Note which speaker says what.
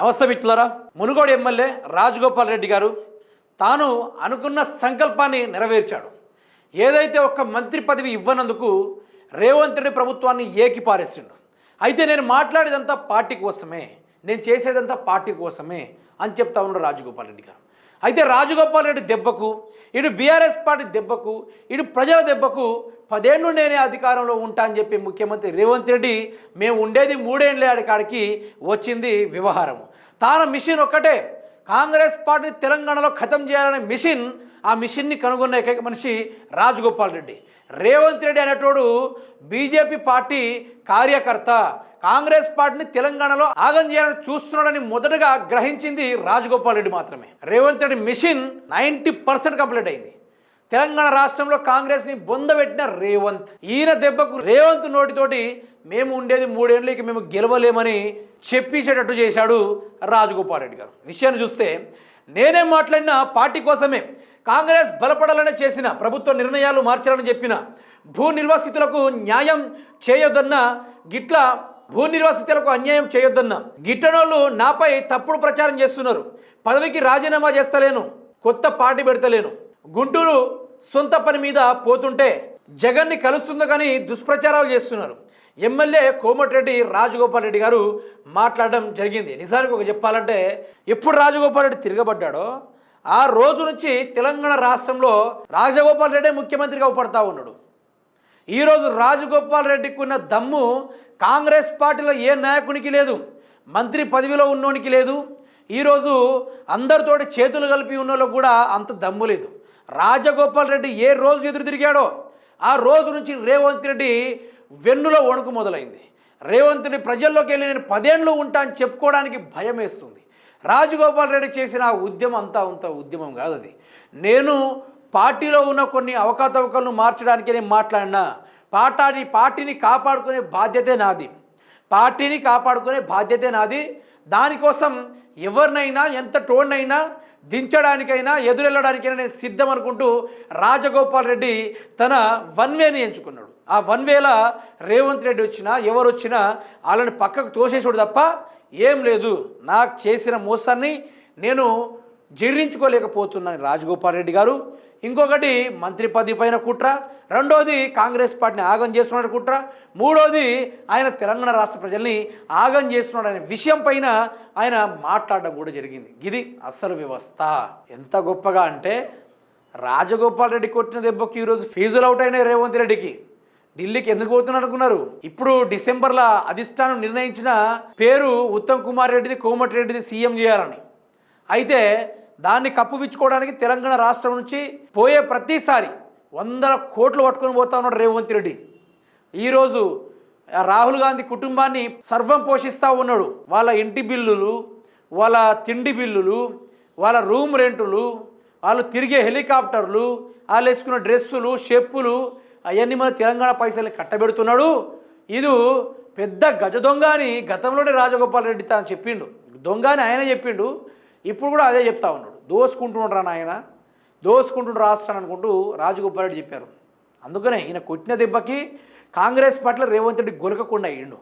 Speaker 1: నమస్తే మిత్రులరా మునుగోడు ఎమ్మెల్యే రాజగోపాల్ రెడ్డి గారు తాను అనుకున్న సంకల్పాన్ని నెరవేర్చాడు. ఏదైతే ఒక్క మంత్రి పదవి ఇవ్వనందుకు రేవంత్ రెడ్డి ప్రభుత్వాన్ని ఏకిపారేసిండు. అయితే నేను మాట్లాడేదంతా పార్టీ కోసమే నేను చేసేదంతా పార్టీ కోసమే అని చెప్తా ఉన్నాడు రాజగోపాల్ రెడ్డి గారు. అయితే రాజగోపాల్ రెడ్డి దెబ్బకు ఇటు బీఆర్ఎస్ పార్టీ దెబ్బకు ఇటు ప్రజల దెబ్బకు పదేళ్ళు నేనే అధికారంలో ఉంటా అని చెప్పి ముఖ్యమంత్రి రేవంత్ రెడ్డి మేము ఉండేది మూడేళ్ళే అడికాడికి వచ్చింది వ్యవహారము. తాను మిషన్ ఒక్కటే. కాంగ్రెస్ పార్టీని తెలంగాణలో ఖతం చేయాలనే మిషన్ ఆ మిషన్ని కనుగొన్న ఏకైక మనిషి రాజగోపాల్ రెడ్డి. రేవంత్ రెడ్డి అనేటోడు బీజేపీ పార్టీ కార్యకర్త. కాంగ్రెస్ పార్టీని తెలంగాణలో ఆగం చేయాలని చూస్తున్నాడని మొదటగా గ్రహించింది రాజగోపాల్ రెడ్డి మాత్రమే. Revanth Reddy mission ninety percent complete అయింది. తెలంగాణ రాష్ట్రంలో కాంగ్రెస్ని బొందబెట్టిన రేవంత్. ఈయన దెబ్బకు రేవంత్ నోటితోటి మేము ఉండేది మూడేళ్ళకి మేము గెలవలేమని చెప్పించేటట్టు చేశాడు రాజగోపాల్ రెడ్డి గారు. విషయాన్ని చూస్తే నేనేం మాట్లాడినా పార్టీ కోసమే కాంగ్రెస్ బలపడాలని చేసిన ప్రభుత్వ నిర్ణయాలు మార్చాలని చెప్పిన భూ నిర్వాసితులకు న్యాయం చేయొద్దన్న గిట్ల భూ నిర్వాసితులకు అన్యాయం చేయొద్దన్న గిట్టనోళ్ళు నాపై తప్పుడు ప్రచారం చేస్తున్నారు. పదవికి రాజీనామా చేస్తలేను కొత్త పార్టీ పెడతలేను. గుంటూరు సొంత పని మీద పోతుంటే జగన్ని కలుస్తుందో కానీ దుష్ప్రచారాలు చేస్తున్నారు. ఎమ్మెల్యే కోమటిరెడ్డి రాజగోపాల్ రెడ్డి గారు మాట్లాడడం జరిగింది. నిజానికి ఒక చెప్పాలంటే ఎప్పుడు రాజగోపాల్ రెడ్డి తిరగబడ్డాడో ఆ రోజు నుంచి తెలంగాణ రాష్ట్రంలో రాజగోపాల్ రెడ్డి ముఖ్యమంత్రిగా పడతా ఉన్నాడు. ఈరోజు రాజగోపాల్ రెడ్డికి ఉన్న దమ్ము కాంగ్రెస్ పార్టీలో ఏ నాయకునికి లేదు మంత్రి పదవిలో ఉన్నోనికి లేదు ఈరోజు అందరితోటి చేతులు కలిపి ఉన్నోళ్ళకు కూడా అంత దమ్ము లేదు. రాజగోపాల్ రెడ్డి ఏ రోజు ఎదురు తిరిగాడో ఆ రోజు నుంచి రేవంత్ రెడ్డి వెన్నులో వణుకు మొదలైంది. రేవంత్ రెడ్డి ప్రజల్లోకి వెళ్ళి నేను పదేళ్ళు ఉంటా అని చెప్పుకోవడానికి భయం వేస్తుంది. రాజగోపాల్ రెడ్డి చేసిన ఆ ఉద్యమం అంతా అంత ఉద్యమం కాదు అది. నేను పార్టీలో ఉన్న కొన్ని అవకతవకలను మార్చడానికి నేను మాట్లాడినా పార్టీ పార్టీని కాపాడుకునే బాధ్యతే నాది. పార్టీని కాపాడుకునే బాధ్యతే నాది. దానికోసం ఎవరినైనా ఎంత టోన్నైనా దించడానికైనా ఎదురెళ్ళడానికైనా నేను సిద్ధం అనుకుంటూ రాజగోపాల్ రెడ్డి తన వన్ వేని ఎంచుకున్నాడు. ఆ వన్ వేల రేవంత్ రెడ్డి వచ్చినా ఎవరు వచ్చినా వాళ్ళని పక్కకు తోసేసాడు తప్ప ఏం లేదు. నాకు చేసిన మోసాన్ని నేను జీర్ణించుకోలేకపోతున్నాను రాజగోపాల్ రెడ్డి గారు. ఇంకొకటి మంత్రి పదవి పైన కుట్ర. రెండోది కాంగ్రెస్ పార్టీని ఆగం చేస్తున్నాడు కుట్ర. మూడోది ఆయన తెలంగాణ రాష్ట్ర ప్రజల్ని ఆగం చేస్తున్నాడు అనే విషయం పైన ఆయన మాట్లాడడం కూడా జరిగింది. ఇది అసలు వ్యవస్థ. ఎంత గొప్పగా అంటే రాజగోపాల్ రెడ్డి కొట్టిన దెబ్బకి ఈరోజు ఫీజులు అవుట్ అయినాయి రేవంత్ రెడ్డికి. ఢిల్లీకి ఎందుకు పోతున్నారు అనుకున్నారు? ఇప్పుడు డిసెంబర్లో అధిష్టానం నిర్ణయించిన పేరు ఉత్తమ్ కుమార్ రెడ్డిది కోమటి రెడ్డిది సీఎం చేయాలని. అయితే దాన్ని కప్పుపించుకోవడానికి తెలంగాణ రాష్ట్రం నుంచి పోయే ప్రతిసారి వందల కోట్లు పట్టుకొని పోతా ఉన్నాడు రేవంత్ రెడ్డి. ఈరోజు రాహుల్ గాంధీ కుటుంబాన్ని సర్వం పోషిస్తూ ఉన్నాడు. వాళ్ళ ఇంటి బిల్లులు వాళ్ళ తిండి బిల్లులు వాళ్ళ రూమ్ రెంటులు వాళ్ళు తిరిగే హెలికాప్టర్లు వాళ్ళు వేసుకున్న డ్రెస్సులు చెప్పులు అవన్నీ మన తెలంగాణ పైసలు కట్టబెడుతున్నాడు. ఇది పెద్ద గజ దొంగ అని గతంలోనే రాజగోపాల్ రెడ్డి తాను చెప్పిండు. దొంగ అని ఆయన చెప్పిండు. ఇప్పుడు కూడా అదే చెప్తా ఉన్నాడు. దోసుకుంటుండ్రా నాయన. దోసుకుంటుండ్రు రాష్ట్రాన్ని అనుకుంటూ రాజగోపాల్ రెడ్డి చెప్పారు. అందుకనే ఈయన కొట్టిన దెబ్బకి కాంగ్రెస్ పట్ల రేవంత్ రెడ్డి గొలకకుండా అయ్యిండు.